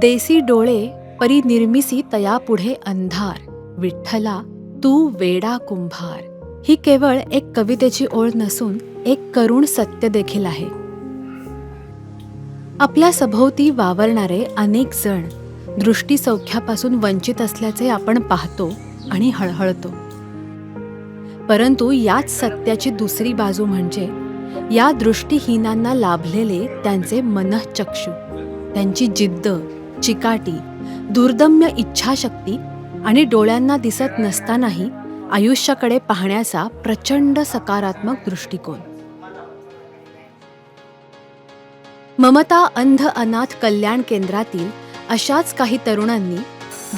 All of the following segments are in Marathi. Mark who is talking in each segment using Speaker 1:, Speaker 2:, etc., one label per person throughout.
Speaker 1: देसी डोळे परी निर्मिसी तया पुढे अंधार. विठ्ठला तू वेडा कुंभार. ही केवळ एक कवितेची ओळ नसून एक करुण सत्य देखील आहे. आपल्या सभोवती वावरणारे अनेक जण दृष्टीसौख्यापासून वंचित असल्याचे आपण पाहतो आणि हळहळतो. परंतु याच सत्याची दुसरी बाजू म्हणजे या दृष्टीहीनांना लाभलेले त्यांचे मनःचक्षु. त्यांची जिद्द चिकाटी दुर्दम्य इच्छाशक्ती आणि डोळ्यांना दिसत नसतानाही आयुष्याकडे पाहण्याचा प्रचंड सकारात्मक दृष्टिकोन. ममता अंध अनाथ कल्याण केंद्रातील अशाच काही तरुणांनी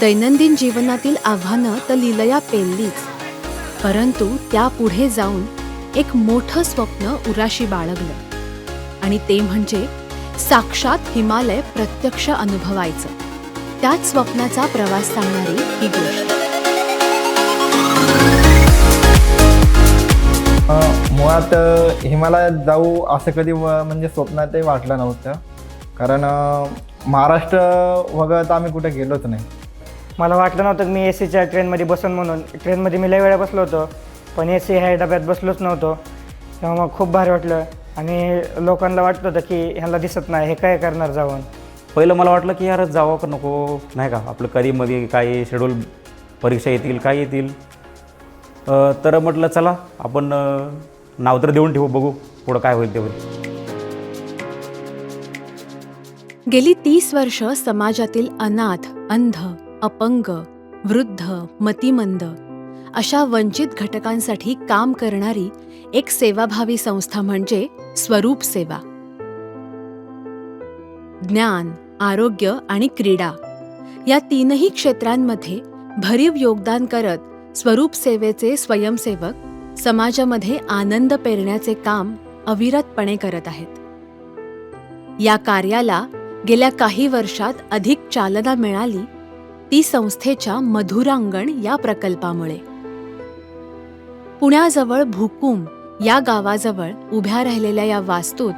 Speaker 1: दैनंदिन जीवनातील आव्हानं तर लिलया पेललीच परंतु त्यापुढे जाऊन एक मोठं स्वप्न उराशी बाळगलं. आणि ते म्हणजे साक्षात हिमालय प्रत्यक्ष अनुभवायचं. त्याच स्वप्नाचा प्रवास सांगणारी ही गोष्ट.
Speaker 2: अ, मुळात हिमालयात जाऊ असं कधी व- म्हणजे स्वप्नातही वाटलं नव्हतं. कारण महाराष्ट्र वगळता आम्ही कुठे गेलोच नाही.
Speaker 3: मला वाटलं नव्हतं की मी ए सीच्या ट्रेनमध्ये बसून म्हणून. ट्रेनमध्ये मी लय वेळा बसलो होतो पण ए सी ह्या डब्यात बसलोच नव्हतो. तेव्हा मग खूप भारी वाटलं. आणि लोकांना वाटत होतं की ह्याला दिसत नाही हे काय करणार जाऊन?
Speaker 4: पहिलं मला वाटलं की यार जावं का नको नाही का? आपलं कधी मध्ये काही शेड्यूल परीक्षा येतील काय येतील? तर म्हटलं चला आपण नाव तर देऊन ठेवू बघू पुढं काय होईल ते होईल.
Speaker 1: गेली तीस वर्ष समाजातील अनाथ अंध अपंग वृद्ध मतिमंद अशा वंचित घटकांसाठी काम करणारी एक सेवाभावी संस्था म्हणजे स्वरूप सेवा. ज्ञान आरोग्य आणि क्रीडा या तीनही क्षेत्रांमध्ये भरीव योगदान करत स्वरूप सेवेचे स्वयंसेवक समाजामध्ये आनंद पेरण्याचे काम अविरतपणे करत आहेत. या कार्याला गेल्या काही वर्षात अधिक चालना मिळाली ती संस्थेच्या मधुरांगण या प्रकल्पामुळे. पुण्याजवळ भुकुम या गावाजवळ उभ्या राहिलेल्या या वास्तूत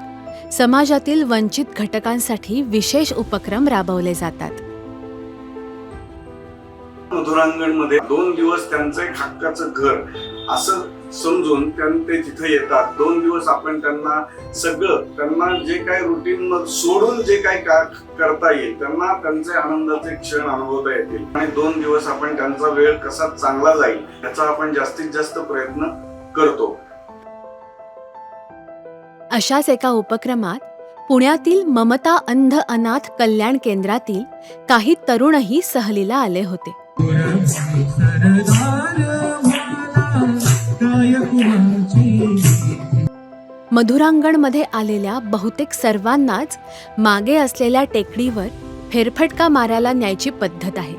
Speaker 1: समाजातील वंचित घटकांसाठी विशेष उपक्रम राबवले जातात.
Speaker 5: मधुरांगणमध्ये दोन दिवस त्यांचं एक हक्काचं घर असं समजून त्यां- ते तिथे येतात. दोन दिवस आपण त्यांना सगळं त्यांना जे काय रुटीन सोडून जे काय का करता येईल त्यांना त्यांचे आनंदाचे क्षण अनुभवता येतील. आणि दोन दिवस आपण त्यांचा वेळ कसा चांगला जाईल याचा आपण जास्तीत जास्त प्रयत्न करतो.
Speaker 1: अशाच एका उपक्रमात पुण्यातील ममता अंध अनाथ कल्याण केंद्रातील काही तरुणही सहलीला आले होते. मधुरांगणमध्ये आलेल्या बहुतेक सर्वांनाच मागे असलेल्या टेकडीवर फेरफटका मारायला न्यायची पद्धत आहे.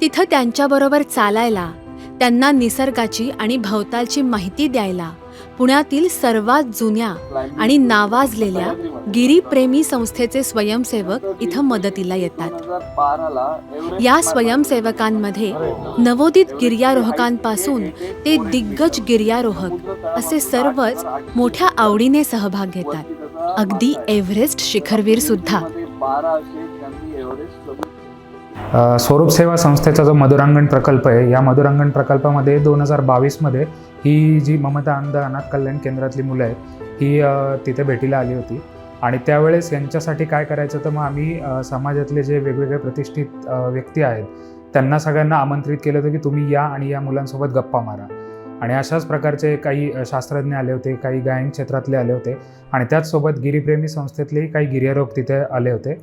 Speaker 1: तिथं त्यांच्याबरोबर चालायला त्यांना निसर्गाची आणि भवतालची माहिती द्यायला पुण्यातील सर्वात जुन्या आणि नावाजलेल्या गिरीप्रेमी संस्थेचे स्वयंसेवक इथं मदतीला येतात. या स्वयंसेवकांमध्ये नवोदित गिर्यारोहकांपासून ते दिग्गज गिर्यारोहक असे सर्वच मोठ्या आवडीने सहभाग घेतात. अगदी एव्हरेस्ट शिखरवीर सुद्धा.
Speaker 6: स्वरूप सेवा संस्थेचा जो मधुरांगण प्रकल्प आहे या मधुरांगण प्रकल्पामध्ये दोन हजार बावीसमध्ये ही जी ममता अंध अनाथ कल्याण केंद्रातली मुलं आहेत ही तिथे भेटीला आली होती. आणि त्यावेळेस यांच्यासाठी काय करायचं तर मग आम्ही समाजातले जे वेगवेगळे प्रतिष्ठित व्यक्ती आहेत त्यांना सगळ्यांना आमंत्रित केलं होतं की तुम्ही या आणि या मुलांसोबत गप्पा मारा. आणि अशाच प्रकारचे काही शास्त्रज्ञ आले होते काही गायन क्षेत्रातले आले होते आणि त्याचसोबत गिरीप्रेमी संस्थेतलेही काही गिर्यारोग तिथे आले होते.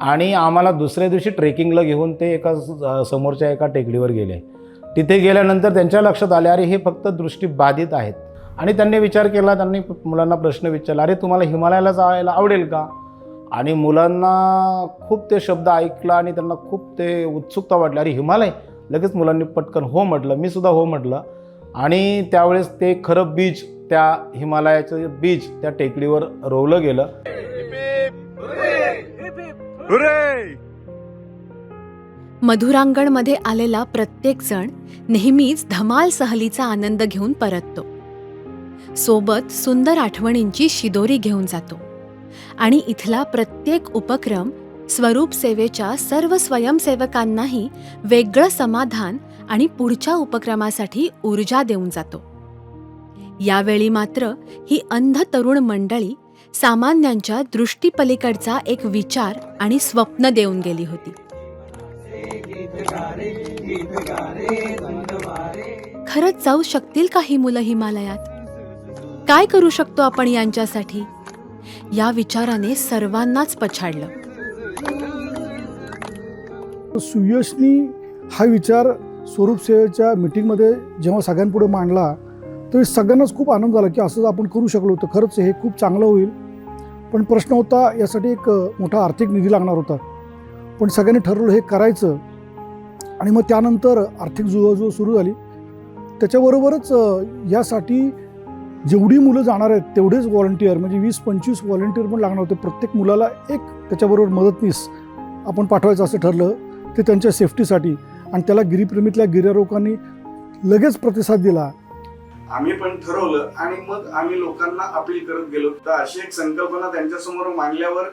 Speaker 7: आणि आम्हाला दुसऱ्या दिवशी ट्रेकिंगला घेऊन ते एका समोरच्या एका टेकडीवर गेले. तिथे गेल्यानंतर त्यांच्या लक्षात आले अरे हे फक्त दृष्टीबाधित आहेत आणि त्यांनी विचार केला त्यांनी मुलांना प्रश्न विचारला अरे तुम्हाला हिमालयाला जायला आवडेल का आणि मुलांना खूप ते शब्द ऐकला आणि त्यांना खूप ते उत्सुकता वाटली अरे हिमालय लगेच मुलांनी पटकन हो म्हटलं मी सुद्धा हो म्हटलं आणि त्यावेळेस ते खरं बीज त्या हिमालयाचं बीज त्या टेकडीवर रोवलं गेलं
Speaker 1: मधुरांगणमध्ये आलेला प्रत्येकजण नेहमीच धमाल सहलीचा आनंद घेऊन परततो. सोबत सुंदर आठवणींची शिदोरी घेऊन जातो. आणि इथला प्रत्येक उपक्रम स्वरूप सेवेच्या सर्व स्वयंसेवकांनाही वेगळं समाधान आणि पुढच्या उपक्रमासाठी ऊर्जा देऊन जातो. यावेळी मात्र ही अंध तरुण मंडळी सामान्यांच्या दृष्टीपलीकडचा एक विचार आणि स्वप्न देऊन गेली होती. खरंच जाऊ शकतील का ही मुलं हिमालयात? काय करू शकतो आपण यांच्यासाठी? या विचाराने सर्वांनाच पछाडलं.
Speaker 8: सुयशनी हा विचार स्वरूप सेवेच्या मिटिंगमध्ये जेव्हा सगळ्यांपुढे मांडला तर सगळ्यांनाच खूप आनंद झाला की असं आपण करू शकलो तर खरंच हे खूप चांगलं होईल. पण प्रश्न होता यासाठी एक मोठा आर्थिक निधी लागणार होता. पण सगळ्यांनी ठरवलं हे करायचं. आणि मग त्यानंतर आर्थिक जुळवाजुळव सुरू झाली. त्याच्याबरोबरच यासाठी जेवढी मुलं जाणार आहेत तेवढेच व्हॉलंटिअर म्हणजे वीस पंचवीस व्हॉलंटिअर पण लागणार होते. प्रत्येक मुलाला एक त्याच्याबरोबर मदतनीस आपण पाठवायचं असं ठरलं ते त्यांच्या सेफ्टीसाठी आणि त्याला गिरीप्रेमीतल्या गिर्यारोहकांनी लगेच प्रतिसाद दिला.
Speaker 5: आम्ही पण ठरवलं आणि मग आम्ही लोकांना अपील करत गेलो. तर अशी एक संकल्पना त्यांच्यासमोर मांडल्यावर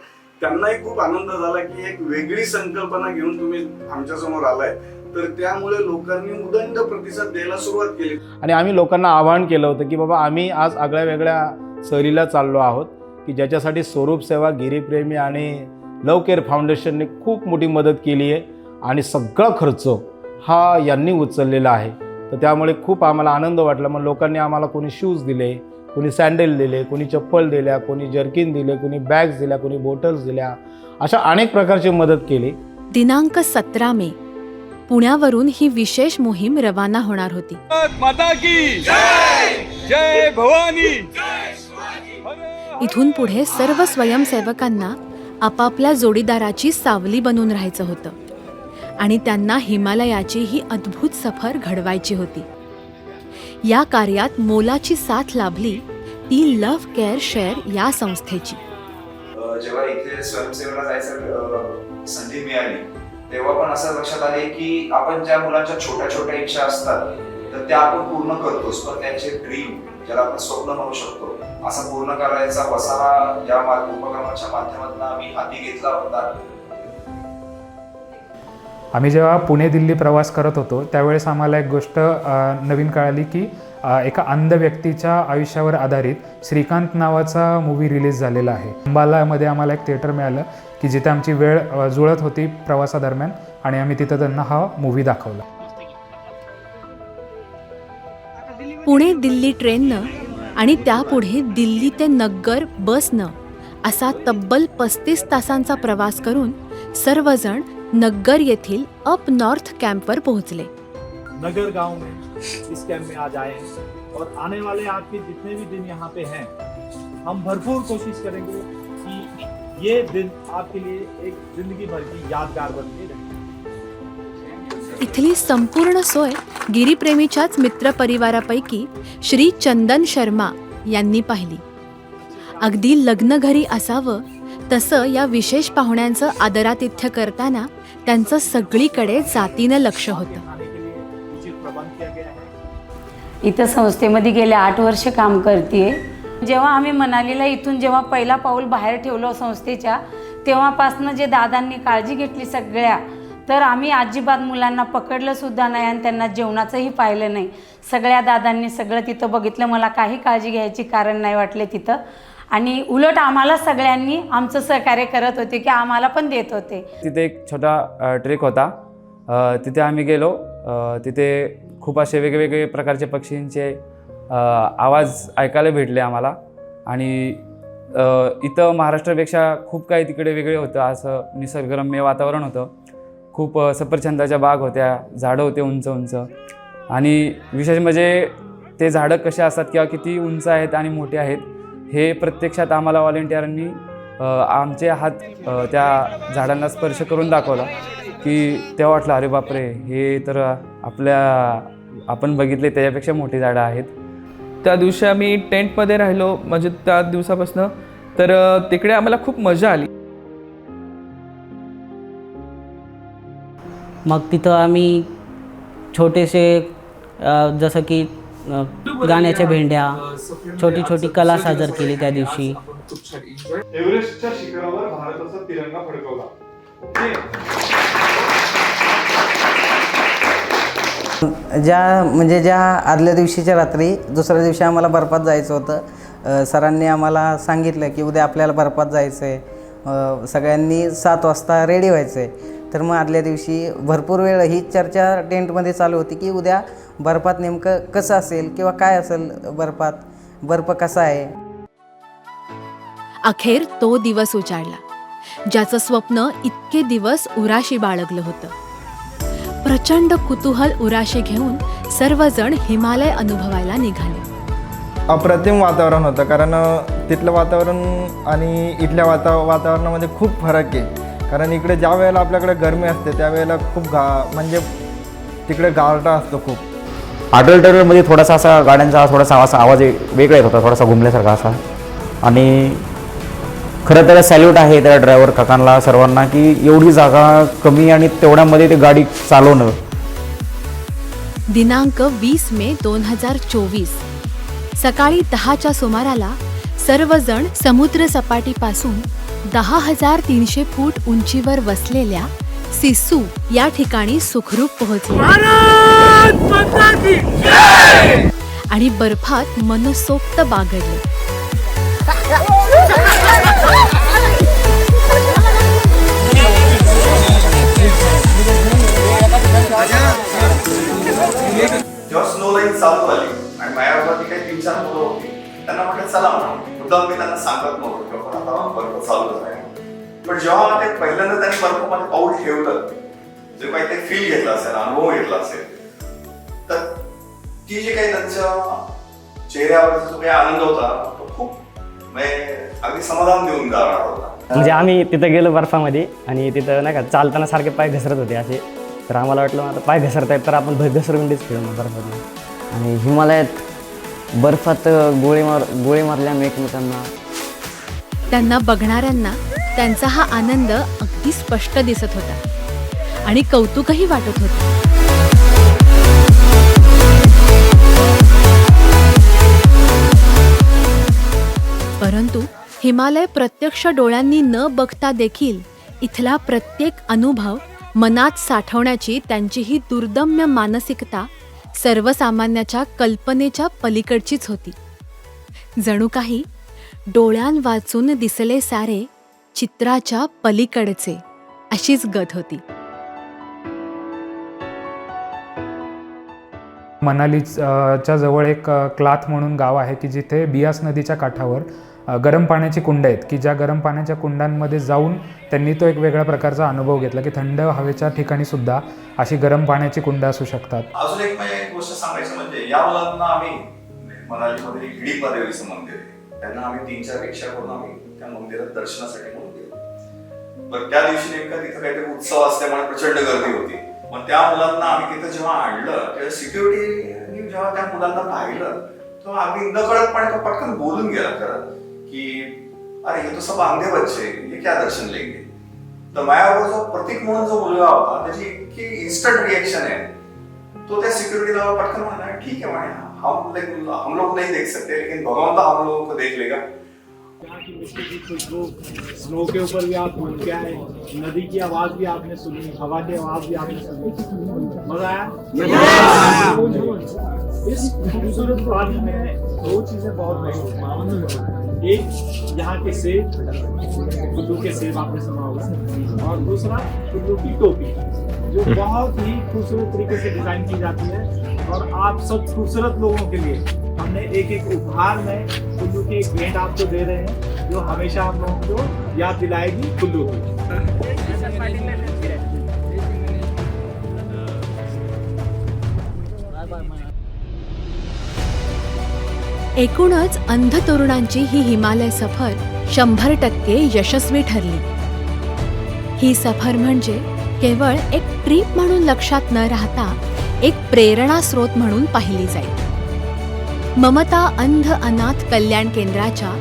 Speaker 5: त्यांनाही खूप आनंद झाला की एक वेगळी संकल्पना घेऊन तुम्ही आमच्यासमोर आलाय. तर त्यामुळे लोकांनी उदंड प्रतिसाद द्यायला सुरुवात केली.
Speaker 7: आणि आम्ही लोकांना आवाहन केलं होतं की बाबा आम्ही आज आगळ्या वेगळ्या सहलीला चाललो आहोत की ज्याच्यासाठी स्वरूप सेवा गिरीप्रेमी आणि लव केअर फाउंडेशनने खूप मोठी मदत केली आहे. आणि सगळा खर्च हा यांनी उचललेला आहे. तर त्यामुळे खूप आम्हाला आनंद वाटला. मग लोकांनी आम्हाला कोणी शूज दिले कोणी सँडल दिले कोणी चप्पल दिल्या कोणी जर्किन दिले कोणी बॅग्स दिल्या कोणी बॉटल्स दिल्या अशा अनेक प्रकारची मदत केली.
Speaker 1: दिनांक सतरा मे पुण्यावरून ही विशेष मोहीम रवाना होणार होती.
Speaker 9: माता की जय! भवानी!
Speaker 1: इथून पुढे सर्व स्वयंसेवकांना आपापल्या जोडीदाराची सावली बनून राहायचं होतं. आणि त्यांना हिमालयाची ही अद्भुत सफर घडवायची होती. या कार्यात मोलाची साथ लाभली ती लव्ह केअर शेअर या संस्थेची.
Speaker 10: जेव्हा इथे स्वयंसेवेला जायचं संधी मिळाली तेव्हा पण असं लक्षात आले की आपण ज्या मुलांच्या छोट्या छोट्या इच्छा असतात तर त्या आपण पूर्ण करतोच. पण त्यांचे ड्रीम ज्याला आपण स्वप्न म्हणू शकतो असं पूर्ण करायचा वसारा या उपक्रमाच्या माध्यमातून आम्ही हाती घेतला होता.
Speaker 6: आम्ही जेव्हा पुणे दिल्ली प्रवास करत होतो त्यावेळेस आम्हाला एक गोष्ट नवीन कळाली की एका अंध व्यक्तीच्या आयुष्यावर आधारित श्रीकांत नावाचा मूवी रिलीज झालेला आहे. अंबालामध्ये आम्हाला एक थिएटर मिळालं की जिथे आमची वेळ जुळत होती प्रवासादरम्यान आणि आम्ही तिथं त्यांना हा मूवी दाखवला.
Speaker 1: पुणे दिल्ली ट्रेननं आणि त्यापुढे दिल्ली ते नग्गर बसनं असा तब्बल पस्तीस तासांचा प्रवास करून सर्वजण नग्गर येथील अप नॉर्थ कॅम्पवर पोहोचले.
Speaker 11: नगर गांव में इस कैंप में आज आए हैं और आने वाले आपके जितने भी दिन यहाँ पे हैं हम भरपूर कोशिश करेंगे कि ये दिन आपके लिए एक जिंदगी भर की यादगार बन के रहे।
Speaker 1: इथली संपूर्ण सोय गिरीप्रेमीच्याच मित्रपरिवारापैकी श्री चंदन शर्मा यांनी पाहिली. अगदी लग्न घरी असावं तसं या विशेष पाहुण्यांचं आदरातिथ्य करताना त्यांचं सगळीकडे जातीनं लक्ष होतं.
Speaker 12: इथं संस्थेमध्ये गेले आठ वर्ष काम करते जेव्हा आम्ही मनालीला इथून जेव्हा पहिला पाऊल बाहेर ठेवलो संस्थेच्या तेव्हापासनं जे दादांनी काळजी घेतली सगळ्या तर आम्ही अजिबात मुलांना पकडलं सुद्धा नाही आणि त्यांना जेवणाचंही पाहिलं नाही. सगळ्या दादांनी सगळं तिथं बघितलं. मला काही काळजी घ्यायची कारण नाही वाटले तिथं. आणि उलट आम्हाला सगळ्यांनी आमचं सहकार्य करत होते की आम्हाला पण देत होते.
Speaker 13: तिथे एक छोटा ट्रेक होता. तिथे आम्ही गेलो. तिथे खूप असे वेगवेगळे प्रकारचे पक्षींचे आवाज ऐकायला भेटले आम्हाला. आणि इथं महाराष्ट्रापेक्षा खूप काही तिकडे वेगळे होतं. असं निसर्गरम्य वातावरण होतं. खूप सफरछंदाच्या सफरचंदाच्या बाग होत्या झाडं होते उंच उंच. आणि विशेष म्हणजे ते झाडं कसे असतात किंवा किती उंच आहेत आणि मोठे आहेत हे प्रत्यक्षात आम्हाला व्हॉलेंटियरांनी अ, आमचे हात त्या झाडांना स्पर्श करून दाखवला की तेव्हा वाटलं अरे बापरे हे तर आपल्या आपण बघितले त्याच्यापेक्षा मोठी झाडं आहेत.
Speaker 9: त्या दिवशी आम्ही टेंटमध्ये राहिलो म्हणजे त्या दिवसापासून. तर तिकडे आम्हाला खूप मजा आली.
Speaker 12: मग तिथं आम्ही छोटेसे जसं की गाण्याच्या भेंड्या छोटी छोटी कला सादर केली त्या दिवशी.
Speaker 11: एव्हरेस्टच्या शिखरावर भारताचा तिरंगा फडकवला.
Speaker 14: ज्या म्हणजे ज्या आदल्या दिवशीच्या रात्री दुसऱ्या दिवशी आम्हाला बर्फात जायचं होतं. सरांनी आम्हाला सांगितलं की उद्या आपल्याला बर्फात जायचं आहे सगळ्यांनी सात वाजता रेडी व्हायचं आहे तर मग आदल्या दिवशी भरपूर वेळ ही चर्चा टेंटमध्ये चालू होती की उद्या बर्फात नेमकं कसं असेल किंवा काय असेल बर्फात? बर्फ कसा आहे?
Speaker 1: अखेर तो दिवस उजाडला ज्याचं स्वप्न इतके दिवस उराशी बाळगलं होतं. प्रचंड कुतूहल उराशी घेऊन सर्वजण हिमालय अनुभवायला निघाले.
Speaker 2: अप्रतिम वातावरण होतं कारण तिथलं वातावरण आणि इथल्या वाता वातावरणामध्ये खूप फरक आहे. कारण इकडे ज्या वेळेला आपल्याकडे गरमी असते त्यावेळेला खूप गा म्हणजे तिकडे गारठा असतो खूप.
Speaker 4: अटल टनलमध्ये थोडासा असा गाड्यांचा थोडासा असा आवाज एक वेगळा येत होता थोडासा घुमल्यासारखा असा. आणि खरं तर सॅल्यूट आहे त्या ड्रायव्हर काकांना सर्वांना की एवढी जागा कमी आणि तेवढ्यामध्ये ते गाडी चालवणं.
Speaker 1: दिनांक वीस मे दोन हजार चोवीस. सकाळी दहाच्या सुमाराला सर्वजण समुद्र सपाटीपासून दहा हजार तीनशे फूट उंचीवर वसलेल्या सिस्सू या ठिकाणी सुखरूप पोहोचले. आणि बर्फात मनसोक्त बागडले.
Speaker 10: जेव्हा स्नो लाईन चालू झाली आणि काही तीन चार मुलं होती त्यांना म्हटलं चला म्हणून मुद्दाम मी त्यांना सांगत नव्हतो. की बर्फ चालू झालाय पण जेव्हा ते पहिल्यांदा त्यांनी बर्फामध्ये पाऊल ठेवलं जे काही ते फील घेतला असेल अनुभव घेतला असेल तर ती जी काही त्यांच्या चेहऱ्यावरचा जो काही आनंद होता तो खूप म्हणजे अगदी समाधान देऊन जाणार होता.
Speaker 3: म्हणजे आम्ही तिथं गेलो बर्फामध्ये आणि तिथं नाही का चालताना सारखे पाय घसरत होते असे. तर आम्हाला वाटलं आता पाय घसरत आहेत तर आपण भ- घसरगुंडीच खेळू बर्फामध्ये
Speaker 14: आणि हिमालयात बर्फात गोळी मार गोळी मारल्यामुळे एकमेकांना
Speaker 1: त्यांना बघणाऱ्यांना त्यांचा हा आनंद अगदी स्पष्ट दिसत होता. आणि कौतुकही वाटत होतं. परंतु हिमालय प्रत्यक्ष डोळ्यांनी न बघता देखील इथला प्रत्येक अनुभव मनात साठवण्याची त्यांची ही दुर्दम्य मानसिकता सर्वसामान्याच्या कल्पनेच्या पलीकडचीच होती. जणू काही डोळ्यां वाचून दिसले सारे चित्राच्या पलीकडचे अशीच गत होती.
Speaker 6: मनाली च्या जवळ एक क्लाथ म्हणून गाव आहे की जिथे बियास नदीच्या काठावर गरम पाण्याची कुंड आहेत की ज्या गरम पाण्याच्या कुंडांमध्ये जाऊन त्यांनी तो एक वेगळ्या प्रकारचा अनुभव घेतला की थंड हवेच्या ठिकाणी सुद्धा अशी गरम पाण्याची कुंड असू शकतात.
Speaker 10: अजून एक म्हणजे गोष्ट सांगायची म्हणजे या मुलांना आम्ही मनालीमध्ये एक त्यांना आम्ही तीन चार रिक्षा करून आम्ही त्या मंदिरात दर्शनासाठी म्हणून गेलो. पण त्या दिवशी नेमका तिथं काहीतरी उत्सव असल्यामुळे प्रचंड गर्दी होती. मग त्या मुलांना आम्ही तिथं जेव्हा आणलं तेव्हा सिक्युरिटी जेव्हा त्या मुलांना पाहिलं तेव्हा आम्ही नकळतपणे तो पटकन बोलून गेला खरं की अरे हे तो सब अंधे बच्चे हे क्या दर्शन लेंगे? तर मायावर जो प्रतीक म्हणून जो मुलगा होता त्याची इतकी इन्स्टंट रिएक्शन आहे. तो त्या सिक्युरिटीला पटकन म्हणाला ठीक आहे मैंने हम लाइक हम लोग नहीं देख सकते लेकिन भगवान तो हम लोगों को देख लेगा।
Speaker 11: यहाँ की मिट्टी की खुशबू स्नो के ऊपर भी आप घूम के आए नदी की आवाज़ भी आपने सुनी हवा की आवाज़ भी आपने सुनी। मज़ा आया? इस खूबसूरत वादी में दो चीज़ें बहुत मशहूर एक यहाँ के सेब कुल्लू के सेब आपने सुना होगा। और दूसरा कुल्लू की टोपी जो बहुत ही खूबसूरत तरीके से डिज़ाइन की जाती है। और आप सब खूबसूरत लोगों के लिए हमने एक एक उपहार में कुल्लू की एक भेंट आपको दे रहे हैं जो हमेशा हम लोगों को याद दिलाएगी कुल्लू की।
Speaker 1: एकूणच अंध तरुणांची ही हिमालय सफर शंभर टक्के यशस्वी ठरली. ही सफर म्हणजे केवळ एक ट्रीप म्हणून लक्षात न राहता एक प्रेरणा स्रोत म्हणून पाहिली जाईल. ममता अंध अनाथ कल्याण केंद्राच्या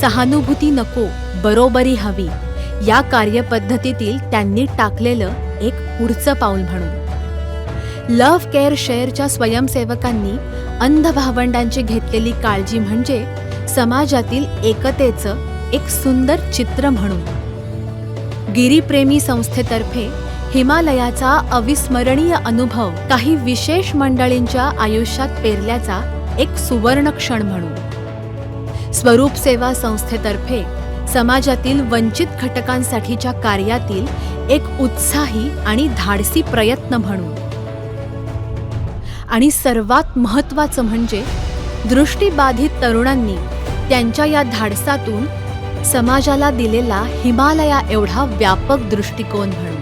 Speaker 1: सहानुभूती नको बरोबरी हवी या कार्यपद्धतीतील त्यांनी टाकलेलं एक पुढचं पाऊल म्हणून. लव्ह केअर शेअरच्या स्वयंसेवकांनी अंध भावंडांची घेतलेली काळजी म्हणजे समाजातील एकतेचं एक सुंदर चित्र म्हणून. गिरीप्रेमी संस्थेतर्फे हिमालयाचा अविस्मरणीय अनुभव काही विशेष मंडळींच्या आयुष्यात पेरल्याचा एक सुवर्ण क्षण म्हणू. स्वरूप सेवा संस्थेतर्फे समाजातील वंचित घटकांसाठीच्या कार्यातील एक उत्साही आणि धाडसी प्रयत्न म्हणू. आणि सर्वात महत्त्वाचं म्हणजे दृष्टीबाधित तरुणांनी त्यांच्या या धाडसातून समाजाला दिलेला हिमालया एवढा व्यापक दृष्टिकोन म्हणून